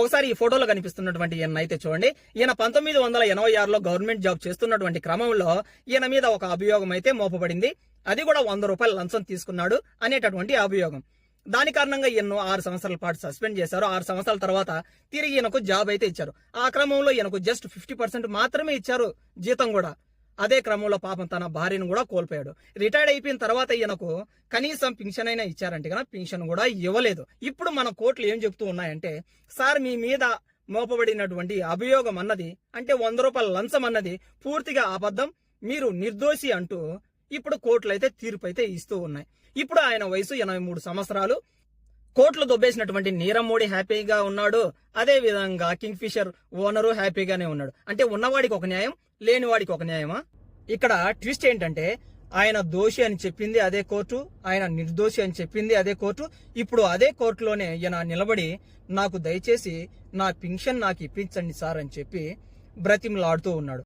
ఒకసారి ఈ ఫోటోలో కనిపిస్తున్నటువంటి ఈయన అయితే చూడండి. ఈయన పంతొమ్మిది వందల ఎనభై ఆరులో గవర్నమెంట్ జాబ్ చేస్తున్నటువంటి క్రమంలో ఈయన మీద ఒక అభియోగం అయితే మోపబడింది. అది కూడా వంద రూపాయల లంచం తీసుకున్నాడు అనేటటువంటి అభియోగం. దాని కారణంగా ఈయన్ను ఆరు సంవత్సరాల పాటు సస్పెండ్ చేశారు. ఆరు సంవత్సరాల తర్వాత తిరిగి ఈయనకు జాబ్ అయితే ఇచ్చారు. ఆ క్రమంలో ఈయనకు జస్ట్ ఫిఫ్టీ పర్సెంట్ మాత్రమే ఇచ్చారు జీతం కూడా. అదే క్రమంలో పాపం తన భార్యను కూడా కోల్పోయాడు. రిటైర్డ్ అయిపోయిన తర్వాత ఈయనకు కనీసం పింఛన్ అయినా ఇచ్చారంటే కదా పింఛన్ కూడా ఇవ్వలేదు. ఇప్పుడు మన కోర్టులు ఏం చెప్తూ ఉన్నాయంటే సార్ మీ మీద మోపబడినటువంటి అభియోగం అన్నది అంటే వంద రూపాయల లంచం అన్నది పూర్తిగా అబద్ధం. మీరు నిర్దోషి అంటూ ఇప్పుడు కోర్టులు అయితే తీర్పు అయితే ఇస్తూ ఉన్నాయి. ఇప్పుడు ఆయన వయసు ఎనభై మూడు సంవత్సరాలు. కోట్లు దొబ్బేసినటువంటి నీరవ్ మోడీ హ్యాపీగా ఉన్నాడు. అదే విధంగా కింగ్ ఫిషర్ ఓనరు హ్యాపీగానే ఉన్నాడు. అంటే ఉన్నవాడికి ఒక న్యాయం లేనివాడికి ఒక న్యాయమా? ఇక్కడ ట్విస్ట్ ఏంటంటే ఆయన దోషి అని చెప్పింది అదే కోర్టు ఆయన నిర్దోషి అని చెప్పింది అదే కోర్టు. ఇప్పుడు అదే కోర్టులోనే ఈయన నిలబడి నాకు దయచేసి నా పింఛన్ నాకు ఇప్పించండి సార్ అని చెప్పి బ్రతిమలాడుతూ ఉన్నాడు.